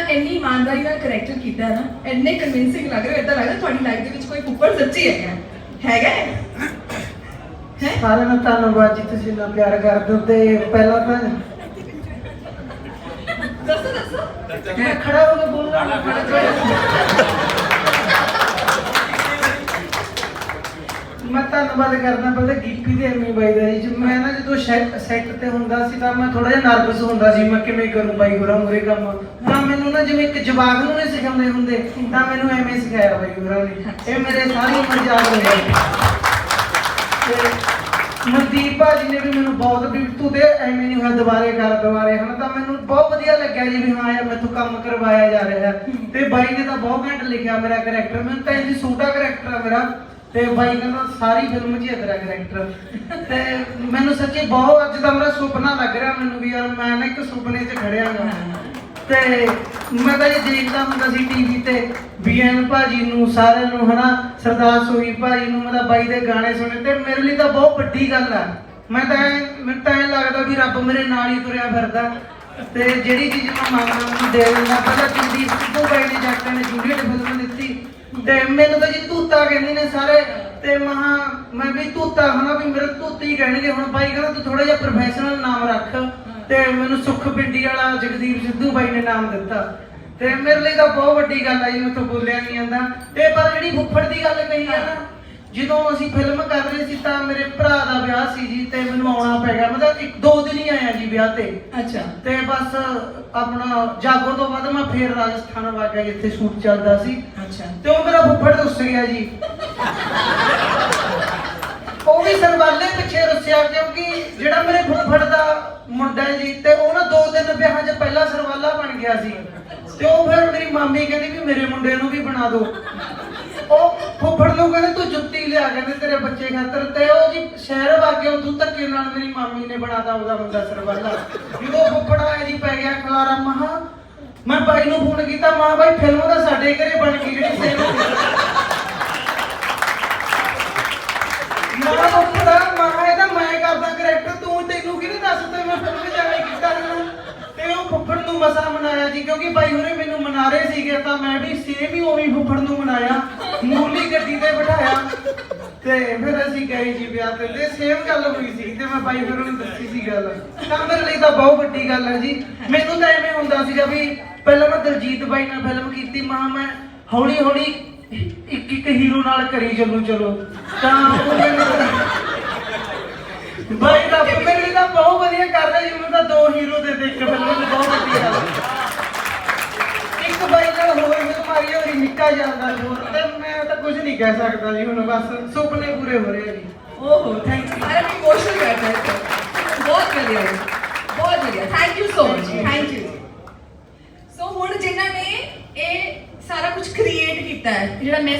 ਇੰਨੀ ਇਮਾਨਦਾਰੀ ਨਾਲ ਕਰੈਕਟਰ ਕੀਤਾ ਨਾ ਇੰਨੇ ਕਨਵਿੰਸਿੰਗ ਲੱਗ ਰਿਹਾ ਇਦਾਂ ਲੱਗਦਾ ਤੁਹਾਡੀ ਲਾਈਫ ਦੇ ਵਿੱਚ ਕੋਈ ਫੁੱਫੜ ਸੱਚੀ ਹੈਗਾ ਹੈਗਾ ਹੈ? ਹੈ? ਸਾਰਿਆਂ ਨੂੰ ਧੰਨਵਾਦ ਜੀ ਤੁਸੀਂ ਇੰਨਾ ਪਿਆਰ ਕਰਦੇ ਹੋ ਤੇ ਪਹਿਲਾਂ ਤਾਂ ਦੱਸੋ ਦੱਸੋ। ਮੈਂ ਖੜਾ ਹੋ ਕੇ ਬੋਲਣਾ। ਮੈਂ ਧੰਨਵਾਦ ਕਰਦਾ ਪਹਿਲੇ ਗੀਪੀ ਦੇ ਐਮੀ ਬਾਈ ਦਾ ਜੀ ਮੈਂ ਨਾ ਜਦੋਂ ਸੈੱਟ ਤੇ ਹੁੰਦਾ ਸੀ ਤਾਂ ਮੈਂ ਥੋੜਾ ਜਿਹਾ ਨਰਵਸ ਹੁੰਦਾ ਸੀ ਮੈਂ ਕਿਵੇਂ ਕਰੂੰ ਬਾਈ ਹੋਰਾਂ ਮੂਰੇ ਕੰਮ। ਮੈਨੂੰ ਨਾ ਜਿਵੇਂ ਇੱਕ ਜਵਾਬ ਨੂੰ ਨਹੀਂ ਸਿਖਾਉਂਦੇ ਹੁੰਦੇ, ਤਾਂ ਮੈਨੂੰ ਐਵੇਂ ਸਿਖਾਇਆ ਬਾਈ ਹੋਰਾਂ ਨੇ। ਇਹ ਮੇਰੇ ਸਾਰੀ ਉਮਰ ਯਾਦ ਰਹੇਗਾ ਮਨਦੀਪ ਭਾਜੀ ਨੇ ਵੀ ਮੈਨੂੰ ਬਹੁਤ ਵੀ, ਤੂੰ ਤੇ ਐਵੇਂ ਨਹੀਂ ਹੋਇਆ, ਦੁਬਾਰੇ ਕਰ, ਦੁਬਾਰੇ, ਹਨਾ? ਤਾਂ ਮੈਨੂੰ ਬਹੁਤ ਵਧੀਆ ਲੱਗਿਆ ਜੀ ਵੀ ਹਾਂ ਯਾਰ, ਮੈਥੋਂ ਕੰਮ ਕਰਵਾਇਆ ਜਾ ਰਿਹਾ। ਤੇ ਬਾਈ ਨੇ ਤਾਂ ਬਹੁਤ ਘੈਂਟ ਲਿਖਿਆ ਮੇਰਾ ਕਰੈਕਟਰ ਮੈਨੂੰ ਤਾਂ ਇੰਜ ਛੋਟਾ ਕਰੈਕਟਰ ਆ ਮੇਰਾ। ਤੇ ਬਾਈ ਕਹਿੰਦਾ, ਸਾਰੀ ਫਿਲਮ 'ਚ ਹੀ ਤੇਰਾ ਕਰੈਕਟਰ ਤੇ ਮੈਨੂੰ ਸੱਚੀ ਬਹੁਤ, ਅੱਜ ਦਾ ਮੇਰਾ ਸੁਪਨਾ ਲੱਗ ਰਿਹਾ ਮੈਨੂੰ ਵੀ ਯਾਰ, ਮੈਂ ਨਾ ਇੱਕ ਸੁਪਨੇ 'ਚ ਖੜਿਆ ਹਾਂ ਤੇ ਮੈਂ ਤਾਂ ਇਹ ਦੇਖਦਾ ਹੁੰਦਾ ਸੀ ਟੀਵੀ ਤੇ ਬੀਐਨ ਭਾਜੀ ਨੂੰ ਸਾਰਿਆਂ ਨੂੰ, ਹਨਾ, ਸਰਦਾਰ ਸੋਹੀ ਭਾਜੀ ਨੂੰ ਮਤਲਬ ਬਾਈ ਦੇ ਗਾਣੇ ਸੁਣੇ ਤੇ ਮੇਰੇ ਲਈ ਤਾਂ ਬਹੁਤ ਵੱਡੀ ਗੱਲ ਆ। ਮੈਂ ਤਾਂ ਮੈਨੂੰ ਤਾਂ ਇਹ ਲੱਗਦਾ ਵੀ ਰੱਬ ਮੇਰੇ ਨਾਲ ਹੀ ਤੁਰਿਆ ਫਿਰਦਾ। ਤੇ ਜਿਹੜੀ ਚੀਜ਼ ਮੈਂ ਮੰਗਦਾ ਉਹਨੂੰ ਦੇ ਦਿੰਦਾ। ਪਹਿਲਾਂ ਕੁਲਦੀਪ ਸਿੱਧੂ ਬਾਈ ਨੇ ਜੱਟਾਂ ਨੇ ਜੂਲੀਅਟ ਫਿਲਮ ਦਿੱਤੀ। ਤੇ ਮੈਨੂੰ ਤਾਂ ਜੀ ਤੂਤਾ ਕਹਿੰਦੇ ਨੇ ਸਾਰੇ। ਤੇ ਮਹਾ ਮੈਂ ਵੀ ਤੂਤਾ ਹਨਾ, ਵੀ ਮੇਰੇ ਤੂਤੀ ਹੀ ਕਹਿਣਗੇ। ਹੁਣ ਬਾਈ ਕਹਿੰਦਾ ਤੂੰ ਥੋੜਾ ਜਿਹਾ ਪ੍ਰੋਫੈਸ਼ਨਲ ਨਾਮ ਰੱਖ। ਤੇ ਮੈਨੂੰ ਸੁਖ ਪਿੰਡੀ ਵਾਲਾ ਜਗਦੀਪ ਸਿੱਧੂ ਬਾਈ ਨੇ ਨਾਮ ਦਿੱਤਾ। ਤੇ ਮੇਰੇ ਲਈ ਤਾਂ ਬਹੁਤ ਵੱਡੀ ਗੱਲ ਆ ਜੀ ਮੈਂ ਤਾਂ ਬੋਲਿਆ ਨਹੀਂ ਜਾਂਦਾ। ਤੇ ਪਰ ਜਿਹੜੀ ਫੁੱਫੜ ਦੀ ਗੱਲ ਕਹੀ ਆ ਨਾ ਜਦੋਂ ਅਸੀਂ ਫਿਲਮ ਕਰ ਰਹੇ ਸੀ ਤਾਂ ਮੇਰੇ ਭਰਾ ਦਾ ਵਿਆਹ ਸੀ ਜੀ ਤੇ ਮੈਨੂੰ ਆਉਣਾ ਪੈ ਗਿਆ। ਮਤਲਬ ਇੱਕ ਦੋ ਦਿਨ ਹੀ ਆਇਆ ਜੀ ਵਿਆਹ ਤੇ। ਅੱਛਾ। ਤੇ ਬਸ ਆਪਣਾ ਜਾਗੋ ਤੋਂ ਬਾਅਦ ਮੈਂ ਫੇਰ ਰਾਜਸਥਾਨ ਵਾ ਗਿਆ ਜਿੱਥੇ ਸ਼ੂਟ ਚੱਲਦਾ ਸੀ। ਅੱਛਾ। ਤੇ ਉਹ ਮੇਰਾ ਫੁੱਫੜ ਰੁੱਸ ਗਿਆ ਜੀ। ਉਹ ਵੀ ਸਰਵਾਲੇ ਪਿੱਛੇ ਰੁੱਸਿਆ ਕਿਉਂਕਿ ਜਿਹੜਾ ਮੇਰੇ ਫੁੱਫੜ ਦਾ ਮੁੰਡਾ ਜੀ, ਤੇ ਉਹ ਨਾ ਦੋ ਦਿਨ ਵਿਆਹਾਂ 'ਚ ਪਹਿਲਾਂ ਸਰਵਾਲਾ ਬਣ ਗਿਆ ਸੀ। ਤੇ ਉਹ ਫਿਰ ਮੇਰੀ ਮਾਮੀ ਕਹਿੰਦੀ ਵੀ ਮੇਰੇ ਮੁੰਡੇ ਨੂੰ ਵੀ ਬਣਾ ਦਿਓ ਉਹ ਫੁੱਫੜ ਨੂੰ ਕਹਿੰਦੇ, ਤੂੰ ਜੁੱਤੀ ਲਿਆ ਕਹਿੰਦੇ ਤੇਰੇ ਬੱਚੇ ਖਾਤਰ। ਤੇ ਉਹ ਜੀ ਸ਼ਹਿਰ ਵਾਗੇ ਉਹ ਤੂੰ ਧੱਕੇ ਨਾਲ ਮੇਰੀ ਮਾਮੀ ਨੇ ਬਣਾਤਾ ਉਹਦਾ ਮੁੰਡਾ ਸਰਵਾਲਾ। ਜਦੋਂ ਫੁੱਫੜ ਆਇਆ ਜੀ, ਪੈ ਗਿਆ ਖਲਾਰਾ, ਮਹਾ, ਮੈਂ ਬਾਈ ਨੂੰ ਫੋਨ ਕੀਤਾ ਮਾਂ ਬਾਈ ਫਿਲਮ ਦਾ ਸਾਡੇ ਘਰੇ ਬਣ ਗਈ ਜਿਹੜੀ ਸੇਲ ਨਾ ਫੁੱਫੜਾ ਮਾਂ ਇਹਦਾ ਮੈਂ ਕਰਦਾ ਕਰੈਕਟਰ ਤੂੰ ਤੈਨੂੰ ਕਿਹਨੇ ਦੱਸ ਤਾ ਮੈਂ ਫਿਲਮ ਵਿੱਚ ਐਵੇਂ ਕੀਤਾ ਨਾ ਤੇ ਉਹ ਫੁੱਫੜ ਨੂੰ ਮਸਾ ਮਨਾਇਆ ਜੀ ਕਿਉਂਕਿ ਬਾਈ ਹੋਰੇ ਮੈਨੂੰ ਮਨਾ ਰਹੇ ਸੀਗੇ, ਤਾਂ ਮੈਂ ਵੀ ਸੇਮ ਹੀ ਉਵੇਂ ਫੁੱਫੜ ਨੂੰ ਮਨਾਇਆ, ਮੂਲੀ ਗੱਡੀ ਤੇ ਬਿਠਾਇਆ। ਤੇ ਫਿਰ ਅਸੀਂ ਗਏ ਜੀ ਵਿਆਹ ਤੇ ਤੇ ਸੇਮ ਗੱਲ ਹੋਈ ਸੀ ਤੇ ਮੈਂ ਬਾਈ ਫਿਰ ਨੂੰ ਦੱਸੀ ਸੀ ਗੱਲ। ਤਾਂ ਮੇਰੇ ਲਈ ਤਾਂ ਬਹੁਤ ਵੱਡੀ ਗੱਲ ਹੈ ਜੀ। ਮੈਨੂੰ ਤਾਂ ਐਵੇਂ ਹੁੰਦਾ ਸੀਗਾ ਵੀ ਪਹਿਲਾਂ ਮੈਂ ਦਲਜੀਤ ਬਾਈ ਨਾਲ ਫਿਲਮ ਕੀਤੀ, ਮਾਂ ਮੈਂ ਹੌਲੀ ਹੌਲੀ ਇੱਕ ਇੱਕ ਹੀਰੋ ਨਾਲ ਕਰੀ ਚੱਲੂ ਚਲੋ। ਤਾਂ ਉਹ ਮੈਨੂੰ ਬਾਈ ਦਾ ਮੇਰੇ ਲਈ ਤਾਂ ਬਹੁਤ ਵਧੀਆ ਕਰ ਰਿਹਾ ਜੀ ਮੈਨੂੰ ਤਾਂ ਦੋ ਹੀਰੋ ਦੇ ਦੇ ਇੱਕ ਫਿਲਮ ਵਿੱਚ ਬਹੁਤ ਵੱਡੀ ਗੱਲ ਹੈ। ਇੱਕ ਬਾਈ ਨਾਲ ਹੋਰ ਫਿਰ ਮਾਰੀ ਹੋਈ ਨਿੱਕਾ ਜਾਂਦਾ ਹੋਰ ਤੇ ਮੈਂ ਤਾਂ ਕੁਝ ਨਹੀਂ ਕਹਿ ਸਕਦਾ ਜੀ ਹੁਣ ਬਸ ਸੁਪਨੇ ਪੂਰੇ ਹੋ ਰਹੇ ਆ ਜੀ। ਓਹੋ thank you I am emotional ਕਰਦਾ ਹੈ ਬਹੁਤ ਵਧੀਆ ਬਹੁਤ ਵਧੀਆ। Thank you so much thank you so ਹੁਣ ਜਿਨ੍ਹਾਂ ਨੇ ਇਹ ਸਾਰਾ ਕੁਝ ਕ੍ਰੀਏਟ ਕੀਤਾ ਹੈ ਜਿਹੜਾ ਮੈਂ